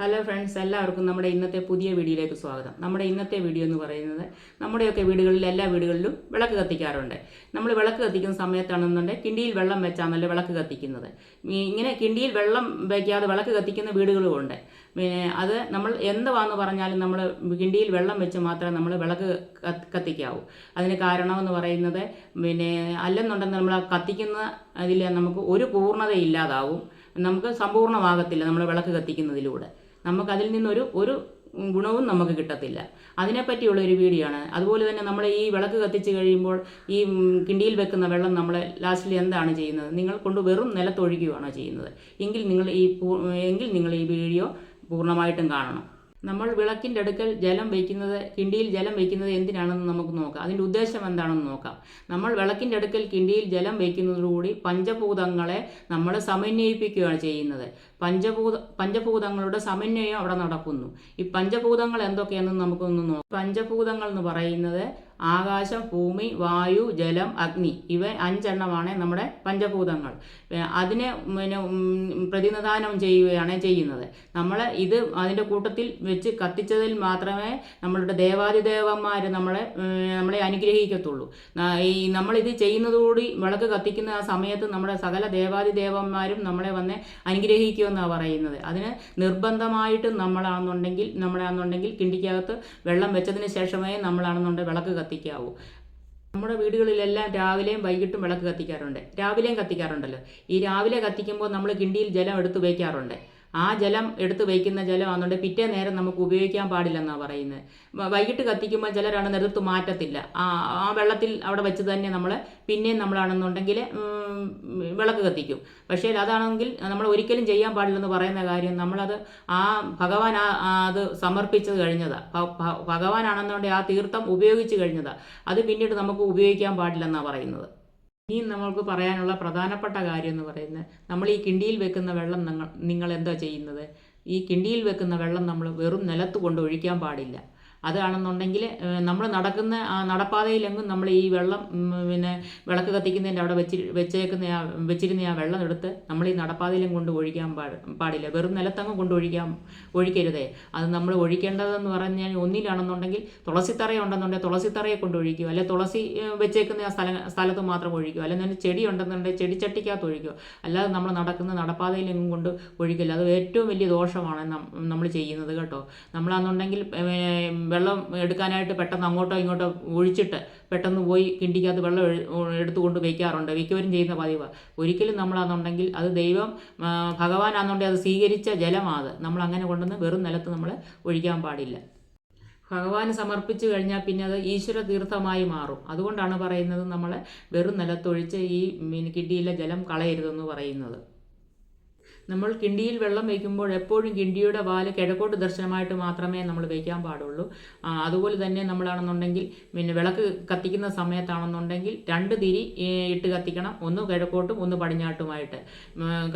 Hello friends എല്ലാവർക്കും നമ്മുടെ ഇന്നത്തെ പുതിയ വീഡിയോയിലേക്ക് സ്വാഗതം. നമ്മുടെ ഇന്നത്തെ വീഡിയോ എന്ന് പറയുന്നത് നമ്മുടെയൊക്കെ വീടുകളിൽ എല്ലാ വീടുകളിലും വിളക്ക് കത്തിക്കാറുണ്ട്. നമ്മൾ വിളക്ക് കത്തിക്കുന്ന സമയത്താണെന്നുണ്ടെങ്കിൽ കിണ്ടിയിൽ വെള്ളം വെച്ചാണല്ലോ വിളക്ക് കത്തിക്കുന്നത്. ഇങ്ങനെ കിണ്ടിയിൽ വെള്ളം വയ്ക്കാതെ വിളക്ക് കത്തിക്കുന്ന വീടുകളുമുണ്ട് പിന്നെ അത് നമ്മൾ എന്തുവാന്ന് പറഞ്ഞാലും നമ്മൾ കിണ്ടിയിൽ വെള്ളം വെച്ച് മാത്രമേ നമ്മൾ വിളക്ക് കത്ത് കത്തിക്കാവൂ. അതിന് കാരണമെന്ന് പറയുന്നത് പിന്നെ അല്ലെന്നുണ്ടെങ്കിൽ നമ്മൾ കത്തിക്കുന്ന അതിൽ നമുക്ക് ഒരു പൂർണത ഇല്ലാതാവും നമുക്ക് സമ്പൂർണമാകത്തില്ല നമ്മൾ വിളക്ക് കത്തിക്കുന്നതിലൂടെ. നമുക്ക് അതിൽ നിന്നൊരു ഒരു ഗുണവും നമുക്ക് കിട്ടത്തില്ല. അതിനെപ്പറ്റിയുള്ള ഒരു വീഡിയോ ആണ് അതുപോലെ തന്നെ നമ്മൾ ഈ വിളക്ക് കത്തിച്ച് കഴിയുമ്പോൾ ഈ കിണ്ടിയിൽ വെക്കുന്ന വെള്ളം നമ്മൾ ലാസ്റ്റിൽ എന്താണ് ചെയ്യുന്നത്? നിങ്ങൾ കൊണ്ട് വെറും നിലത്തൊഴുകുകയാണോ ചെയ്യുന്നത്. എങ്കിൽ നിങ്ങൾ ഈ എങ്കിൽ നിങ്ങൾ ഈ വീഡിയോ പൂർണമായിട്ടും കാണണം. നമ്മൾ വിളക്കിന്റെ അടുക്കൽ ജലം വയ്ക്കുന്നത് കിണ്ടിയിൽ ജലം വയ്ക്കുന്നത് എന്തിനാണെന്ന് നമുക്ക് നോക്കാം. അതിന്റെ ഉദ്ദേശം എന്താണെന്ന് നോക്കാം. നമ്മൾ വിളക്കിന്റെ അടുക്കൽ കിണ്ടിയിൽ ജലം വയ്ക്കുന്നതോടുകൂടി പഞ്ചഭൂതങ്ങളെ നമ്മൾ സമന്വയിപ്പിക്കുകയാണ് ചെയ്യുന്നത്. പഞ്ചഭൂത പഞ്ചഭൂതങ്ങളുടെ സമന്വയം അവിടെ നടക്കുന്നു. ഈ പഞ്ചഭൂതങ്ങൾ എന്തൊക്കെയാണെന്ന് നമുക്കൊന്ന് നോക്കാം. പഞ്ചഭൂതങ്ങൾ എന്ന് പറയുന്നത് ആകാശം ഭൂമി വായു ജലം അഗ്നി ഇവ അഞ്ചെണ്ണമാണ് നമ്മുടെ പഞ്ചഭൂതങ്ങൾ. അതിനെ പിന്നെ പ്രതിനിധാനം ചെയ്യുകയാണ് ചെയ്യുന്നത്. നമ്മൾ ഇത് അതിന്റെ കൂട്ടത്തിൽ വെച്ച് കത്തിച്ചതിൽ മാത്രമേ നമ്മളുടെ ദേവാദിദേവന്മാർ നമ്മളെ നമ്മളെ അനുഗ്രഹിക്കത്തുള്ളൂ. ഈ നമ്മളിത് ചെയ്യുന്നതോടുകൂടി വിളക്ക് കത്തിക്കുന്ന ആ സമയത്ത് നമ്മുടെ സകല ദേവാദിദേവന്മാരും നമ്മളെ വന്ന് അനുഗ്രഹിക്കുമെന്നാണ് പറയുന്നത്. അതിന് നിർബന്ധമായിട്ടും നമ്മളാണെന്നുണ്ടെങ്കിൽ നമ്മളാണെന്നുണ്ടെങ്കിൽ കിണ്ടിക്കകത്ത് വെള്ളം വെച്ചതിന് ശേഷമേ നമ്മളാണെന്നുണ്ടെങ്കിൽ വിളക്ക് കത്തിക്കാവൂ. നമ്മുടെ വീടുകളിലെല്ലാം രാവിലെയും വൈകിട്ടും വിളക്ക് കത്തിക്കാറുണ്ട്. രാവിലെയും കത്തിക്കാറുണ്ടല്ലോ. ഈ രാവിലെ കത്തിക്കുമ്പോൾ നമ്മൾ കിണ്ടിയിൽ ജലം എടുത്ത് വയ്ക്കാറുണ്ട് ആ ജലം എടുത്ത് വയ്ക്കുന്ന ജലം ആണെന്നുണ്ടെങ്കിൽ പിറ്റേ നേരം നമുക്ക് ഉപയോഗിക്കാൻ പാടില്ലെന്നാണ് പറയുന്നത്. വൈകിട്ട് കത്തിക്കുമ്പോൾ ചിലരാണ് നിരത്ത് മാറ്റത്തില്ല. ആ ആ വെള്ളത്തിൽ അവിടെ വെച്ച് തന്നെ നമ്മൾ പിന്നെയും നമ്മളാണെന്നുണ്ടെങ്കിൽ വിളക്ക് കത്തിക്കും. പക്ഷേ അതാണെങ്കിൽ നമ്മൾ ഒരിക്കലും ചെയ്യാൻ പാടില്ലെന്ന് പറയുന്ന കാര്യം നമ്മളത് ആ ഭഗവാൻ ആ അത് സമർപ്പിച്ചത് കഴിഞ്ഞതാണ് ഭഗവാനാണെന്നുണ്ടെങ്കിൽ ആ തീർത്ഥം ഉപയോഗിച്ച് കഴിഞ്ഞതാണ് അത് പിന്നീട് നമുക്ക് ഉപയോഗിക്കാൻ പാടില്ലെന്നാണ് പറയുന്നത്. ഇനിയും നമ്മൾക്ക് പറയാനുള്ള പ്രധാനപ്പെട്ട കാര്യം എന്ന് പറയുന്നത് നമ്മൾ ഈ കിണ്ടിയിൽ വെക്കുന്ന വെള്ളം നിങ്ങൾ നിങ്ങൾ എന്താ ചെയ്യുന്നത്? ഈ കിണ്ടിയിൽ വെക്കുന്ന വെള്ളം നമ്മൾ വെറും നിലത്ത് കൊണ്ട് ഒഴിക്കാൻ പാടില്ല. അതാണെന്നുണ്ടെങ്കിൽ നമ്മൾ നടക്കുന്ന ആ നടപ്പാതയിലെങ്ങും നമ്മൾ ഈ വെള്ളം പിന്നെ വിളക്ക് കത്തിക്കുന്നതിന്റെ അവിടെ വെച്ച് വെച്ചേക്കുന്ന ആ വെച്ചിരുന്ന ആ വെള്ളം എടുത്ത് നമ്മൾ ഈ നടപ്പാതയിലും കൊണ്ട് ഒഴിക്കാൻ പാ പാടില്ല. വെറും നിലത്തങ്ങും കൊണ്ട് ഒഴിക്കാൻ ഒഴിക്കരുതേ. അത് നമ്മൾ ഒഴിക്കേണ്ടതെന്ന് പറഞ്ഞാൽ ഒന്നിലാണെന്നുണ്ടെങ്കിൽ തുളസിത്തറ ഉണ്ടെന്നുണ്ടെങ്കിൽ തുളസിത്തറയെ കൊണ്ട് ഒഴിക്കുക. അല്ലെ തുളസി വെച്ചേക്കുന്ന ആ സ്ഥല സ്ഥലത്ത് മാത്രം ഒഴിക്കുക. അല്ലെങ്കിൽ ചെടി ഉണ്ടെന്നുണ്ടെങ്കിൽ ചെടിച്ചട്ടിക്കകത്ത് ഒഴിക്കുക. അല്ലാതെ നമ്മൾ നടക്കുന്ന നടപ്പാതയിലെങ്കും കൊണ്ട് ഒഴിക്കില്ല അത് ഏറ്റവും വലിയ ദോഷമാണ് നമ്മൾ ചെയ്യുന്നത് കേട്ടോ. നമ്മളാണെന്നുണ്ടെങ്കിൽ വെള്ളം എടുക്കാനായിട്ട് പെട്ടെന്ന് അങ്ങോട്ടോ ഇങ്ങോട്ടോ ഒഴിച്ചിട്ട് പെട്ടെന്ന് പോയി കിണ്ടിക്കകത്ത് വെള്ളം എടുത്തുകൊണ്ട് വയ്ക്കാറുണ്ട് മിക്കവരും ചെയ്യുന്ന പതിവ്. ഒരിക്കലും നമ്മളാണെന്നുണ്ടെങ്കിൽ അത് ദൈവം ഭഗവാനാണെന്നുണ്ടെങ്കിൽ അത് സ്വീകരിച്ച ജലമാണ് നമ്മൾ അങ്ങനെ കൊണ്ടുവന്ന് വെറും നിലത്ത് നമ്മൾ ഒഴിക്കാൻ പാടില്ല. ഭഗവാന് സമർപ്പിച്ചു കഴിഞ്ഞാൽ പിന്നെ അത് ഈശ്വര തീർത്ഥമായി മാറും. അതുകൊണ്ടാണ് പറയുന്നത് നമ്മൾ വെറും നിലത്തൊഴിച്ച് ഈ കിണ്ടിയിലെ ജലം കളയരുതെന്ന് പറയുന്നത്. നമ്മൾ കിണ്ടിയിൽ വെള്ളം വയ്ക്കുമ്പോൾ എപ്പോഴും കിണ്ടിയുടെ വാൽ കിഴക്കോട്ട് ദർശനമായിട്ട് മാത്രമേ നമ്മൾ വയ്ക്കാൻ പാടുള്ളൂ. അതുപോലെ തന്നെ നമ്മളാണെന്നുണ്ടെങ്കിൽ പിന്നെ വിളക്ക് കത്തിക്കുന്ന സമയത്താണെന്നുണ്ടെങ്കിൽ രണ്ട് തിരി ഇട്ട് കത്തിക്കണം. ഒന്ന് കിഴക്കോട്ടും ഒന്ന് പടിഞ്ഞാട്ടുമായിട്ട്.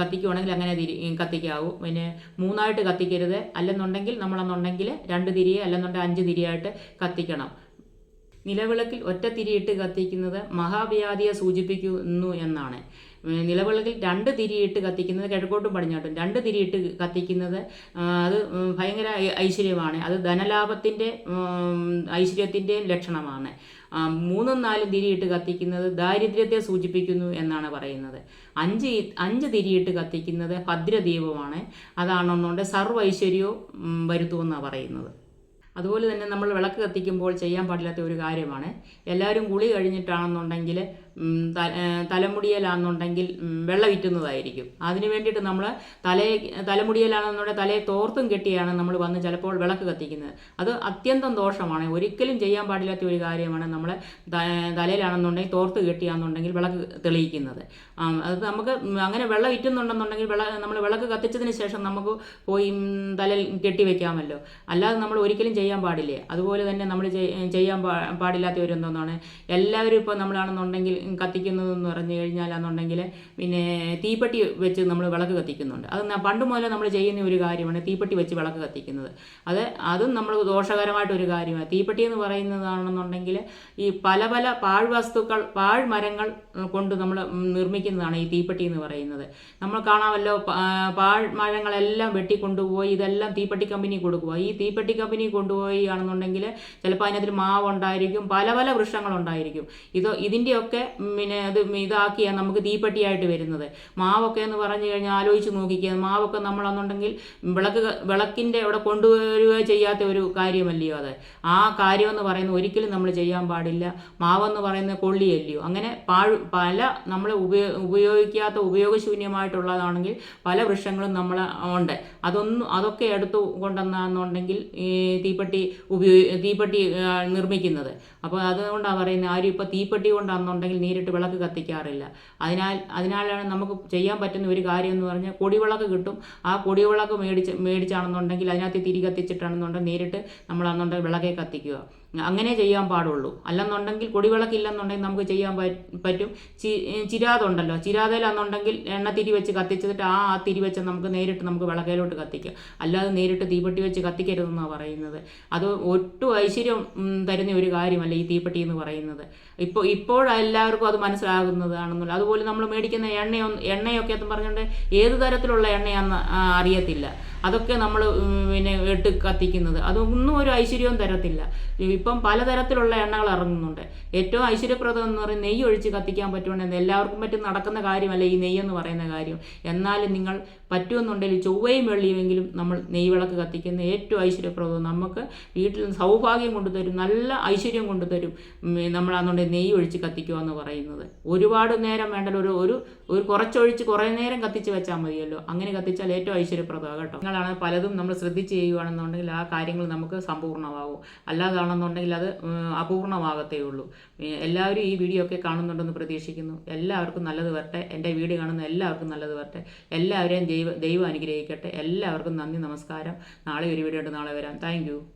കത്തിക്കുവാണെങ്കിൽ അങ്ങനെ തിരി കത്തിക്കാവൂ. പിന്നെ മൂന്നായിട്ട് കത്തിക്കരുത്. അല്ലെന്നുണ്ടെങ്കിൽ നമ്മളെന്നുണ്ടെങ്കിൽ രണ്ട് തിരിയെ അല്ലെന്നുണ്ടെങ്കിൽ അഞ്ച് തിരിയായിട്ട് കത്തിക്കണം. നിലവിളക്കിൽ ഒറ്റ തിരിയിട്ട് കത്തിക്കുന്നത് മഹാവ്യാധിയെ സൂചിപ്പിക്കുന്നു എന്നാണ്. നിലവിളക്കിൽ രണ്ട് തിരിയിട്ട് കത്തിക്കുന്നത് കിഴക്കോട്ടും പടിഞ്ഞാട്ടും രണ്ട് തിരിയിട്ട് കത്തിക്കുന്നത് അത് ഭയങ്കര ഐശ്വര്യമാണ്. അത് ധനലാഭത്തിന്റെ ഐശ്വര്യത്തിന്റെയും ലക്ഷണമാണ്. മൂന്നും നാലും തിരിയിട്ട് കത്തിക്കുന്നത് ദാരിദ്ര്യത്തെ സൂചിപ്പിക്കുന്നു എന്നാണ് പറയുന്നത്. അഞ്ച് അഞ്ച് തിരിയിട്ട് കത്തിക്കുന്നത് ഭദ്രദീപമാണ്. അതാണെന്നുകൊണ്ട് സർവ ഐശ്വര്യവും ഉം, വരുത്തുമെന്നാണ് പറയുന്നത്. അതുപോലെ തന്നെ നമ്മൾ വിളക്ക് കത്തിക്കുമ്പോൾ ചെയ്യാൻ പാടില്ലാത്ത ഒരു കാര്യമാണ്. എല്ലാവരും കുളി കഴിഞ്ഞിട്ടാണെന്നുണ്ടെങ്കിൽ തലമുടിയിലാണെന്നുണ്ടെങ്കിൽ വെള്ളം വിറ്റുന്നതായിരിക്കും അതിന് വേണ്ടിയിട്ട് നമ്മൾ തലയെ തലമുടിയിലാണെന്നുണ്ടെങ്കിൽ തലയെ തോർത്തും കെട്ടിയാണ് നമ്മൾ വന്ന് ചിലപ്പോൾ വിളക്ക് കത്തിക്കുന്നത്. അത് അത്യന്തം ദോഷമാണ്. ഒരിക്കലും ചെയ്യാൻ പാടില്ലാത്ത ഒരു കാര്യമാണ് നമ്മൾ തലയിലാണെന്നുണ്ടെങ്കിൽ തോർത്ത് കെട്ടിയാണെന്നുണ്ടെങ്കിൽ വിളക്ക് തെളിയിക്കുന്നത്. അത് നമുക്ക് അങ്ങനെ വെള്ളം ഇറ്റുന്നുണ്ടെന്നുണ്ടെങ്കിൽ വിള നമ്മൾ വിളക്ക് കത്തിച്ചതിന് ശേഷം നമുക്ക് പോയി തലയിൽ കെട്ടി വെക്കാമല്ലോ. അല്ലാതെ നമ്മൾ ഒരിക്കലും ചെയ്യാൻ പാടില്ലേ? അതുപോലെ തന്നെ നമ്മൾ ചെയ്യാൻ പാടില്ലാത്ത ഒരു എല്ലാവരും ഇപ്പോൾ നമ്മളാണെന്നുണ്ടെങ്കിൽ കത്തിക്കുന്നതെന്ന് പറഞ്ഞു കഴിഞ്ഞാലാണെന്നുണ്ടെങ്കിൽ പിന്നെ തീപ്പെട്ടി വെച്ച് നമ്മൾ വിളക്ക് കത്തിക്കുന്നുണ്ട്. അത് പണ്ട് മുതലേ നമ്മൾ ചെയ്യുന്ന ഒരു കാര്യമാണ് തീപ്പെട്ടി വെച്ച് വിളക്ക് കത്തിക്കുന്നത്. അത് അതും നമ്മൾ ദോഷകരമായിട്ടൊരു കാര്യമാണ്. തീപ്പെട്ടി എന്ന് പറയുന്നതാണെന്നുണ്ടെങ്കിൽ ഈ പല പല പാഴ്വസ്തുക്കൾ പാഴ്മരങ്ങൾ കൊണ്ട് നമ്മൾ നിർമ്മിക്കുന്നതാണ് ഈ തീപ്പെട്ടി എന്ന് പറയുന്നത്. നമ്മൾ കാണാമല്ലോ പാഴ് മരങ്ങളെല്ലാം പാഴ്മരങ്ങളെല്ലാം വെട്ടിക്കൊണ്ടുപോയി ഇതെല്ലാം തീപ്പെട്ടി കമ്പനി കൊടുക്കുക ഈ തീപ്പെട്ടി കമ്പനി കൊണ്ടുപോയി ആണെന്നുണ്ടെങ്കിൽ ചിലപ്പോൾ അതിനകത്തിൽ മാവ് ഉണ്ടായിരിക്കും പല പല വൃക്ഷങ്ങളുണ്ടായിരിക്കും. ഇത് ഇതിന്റെയൊക്കെ പിന്നെ അത് ഇതാക്കിയാണ് നമുക്ക് തീപ്പെട്ടിയായിട്ട് വരുന്നത്. മാവൊക്കെ എന്ന് പറഞ്ഞു കഴിഞ്ഞാൽ ആലോചിച്ച് നോക്കിക്കുക മാവൊക്കെ നമ്മളെന്നുണ്ടെങ്കിൽ വിളക്ക് വിളക്കിന്റെ അവിടെ കൊണ്ടുവരിക ചെയ്യാത്ത ഒരു കാര്യമല്ലയോ അത്? ആ കാര്യമെന്ന് പറയുന്നത് ഒരിക്കലും നമ്മൾ ചെയ്യാൻ പാടില്ല. മാവെന്ന് പറയുന്ന കൊള്ളിയല്ലയോ? അങ്ങനെ പാഴ് പല നമ്മൾ ഉപയോ ഉപയോഗിക്കാത്ത ഉപയോഗശൂന്യമായിട്ടുള്ളതാണെങ്കിൽ പല വൃക്ഷങ്ങളും നമ്മൾ ഉണ്ട്. അതൊന്നും അതൊക്കെ എടുത്തു കൊണ്ടുവന്നാന്നുണ്ടെങ്കിൽ ഈ തീപ്പെട്ടി ഉപയോഗി തീപ്പെട്ടി നിർമ്മിക്കുന്നത്. അപ്പോൾ അതുകൊണ്ടാണ് പറയുന്നത് ആരും ഇപ്പോൾ തീപ്പെട്ടി കൊണ്ടാണെന്നുണ്ടെങ്കിൽ നേരിട്ട് വിളക്ക് കത്തിക്കാറില്ല. അതിനാൽ അതിനാലാണ് നമുക്ക് ചെയ്യാൻ പറ്റുന്ന ഒരു കാര്യം എന്ന് പറഞ്ഞാൽ കൊടിവിളക്ക് കിട്ടും. ആ കൊടിവിളക്ക് മേടിച്ച് മേടിച്ചാണെന്നുണ്ടെങ്കിൽ അതിനകത്ത് തിരി കത്തിച്ചിട്ടാണെന്നുണ്ടെങ്കിൽ നേരിട്ട് നമ്മളാണെന്നുണ്ടെങ്കിൽ വിളക്കെ കത്തിക്കുക. അങ്ങനെ ചെയ്യാൻ പാടുള്ളൂ. അല്ലെന്നുണ്ടെങ്കിൽ കൊടിവിളക്കില്ലെന്നുണ്ടെങ്കിൽ നമുക്ക് ചെയ്യാൻ പറ്റും. ചി ചിരാതുണ്ടല്ലോ. ചിരാതയിലാണെന്നുണ്ടെങ്കിൽ എണ്ണ തിരി വെച്ച് കത്തിച്ചിട്ട് ആ തിരി വെച്ച് നമുക്ക് നേരിട്ട് നമുക്ക് വിളക്കയിലോട്ട് കത്തിക്കാം. അല്ലാതെ നേരിട്ട് തീപ്പെട്ടി വെച്ച് കത്തിക്കരുതെന്നാണ് പറയുന്നത്. അത് ഒട്ടും ഐശ്വര്യം തരുന്ന ഒരു കാര്യമല്ല ഈ തീപ്പെട്ടി എന്ന് പറയുന്നത്. ഇപ്പോൾ ഇപ്പോഴെല്ലാവർക്കും അത് മനസ്സിലാകുന്നതാണെന്നുള്ളത് അതുപോലെ നമ്മൾ മേടിക്കുന്ന എണ്ണയൊന്നും എണ്ണയൊക്കെ എന്ന് പറഞ്ഞുകൊണ്ട് ഏത് തരത്തിലുള്ള എണ്ണയാണെന്ന് അറിയത്തില്ല. അതൊക്കെ നമ്മൾ പിന്നെ ഇട്ട് കത്തിക്കുന്നത്. അതൊന്നും ഒരു ഐശ്വര്യവും തരത്തില്ല. ഇപ്പം പലതരത്തിലുള്ള എണ്ണകൾ ഇറങ്ങുന്നുണ്ട്. ഏറ്റവും ഐശ്വര്യപ്രദം എന്ന് പറയുന്നത് നെയ്യ് ഒഴിച്ച് കത്തിക്കാൻ പറ്റുമെന്ന് എല്ലാവർക്കും പറ്റും. നടക്കുന്ന കാര്യമല്ല ഈ നെയ്യെന്ന് പറയുന്ന കാര്യം. എന്നാലും നിങ്ങൾ പറ്റുമെന്നുണ്ടെങ്കിൽ ചൊവ്വയും വെള്ളിയുമെങ്കിലും നമ്മൾ നെയ്യ് വിളക്ക് കത്തിക്കുന്ന ഏറ്റവും ഐശ്വര്യപ്രദവും നമുക്ക് വീട്ടിൽ സൗഭാഗ്യം കൊണ്ടുതരും. നല്ല ഐശ്വര്യം കൊണ്ടുതരും. നമ്മളാണെന്നുണ്ടെങ്കിൽ നെയ്യ് ഒഴിച്ച് കത്തിക്കുക എന്ന് പറയുന്നത്. ഒരുപാട് നേരം വേണ്ടല്ലോ. ഒരു ഒരു ഒരു കുറച്ചൊഴിച്ച് കുറേ നേരം കത്തിച്ച് വെച്ചാൽ മതിയല്ലോ. അങ്ങനെ കത്തിച്ചാൽ ഏറ്റവും ഐശ്വര്യപ്രദമാണ് കേട്ടോ. നിങ്ങളാണ് പലതും നമ്മൾ ശ്രദ്ധിച്ച് ചെയ്യുകയാണെന്നുണ്ടെങ്കിൽ ആ കാര്യങ്ങൾ നമുക്ക് സമ്പൂർണമാകും അല്ലാതാണെന്നുണ്ടെങ്കിൽ അത് അപൂർണമാകത്തേ ഉള്ളൂ എല്ലാവരും ഈ വീഡിയോ ഒക്കെ കാണുന്നുണ്ടെന്ന് പ്രതീക്ഷിക്കുന്നു. എല്ലാവർക്കും നല്ലത് വരട്ടെ. എന്റെ വീഡിയോ കാണുന്ന എല്ലാവർക്കും നല്ലത് വരട്ടെ. എല്ലാവരെയും ദൈവ ദൈവം അനുഗ്രഹിക്കട്ടെ. എല്ലാവർക്കും നന്ദി നമസ്കാരം. നാളെ ഒരു വീഡിയോ ഉണ്ട്. നാളെ വരാം. താങ്ക്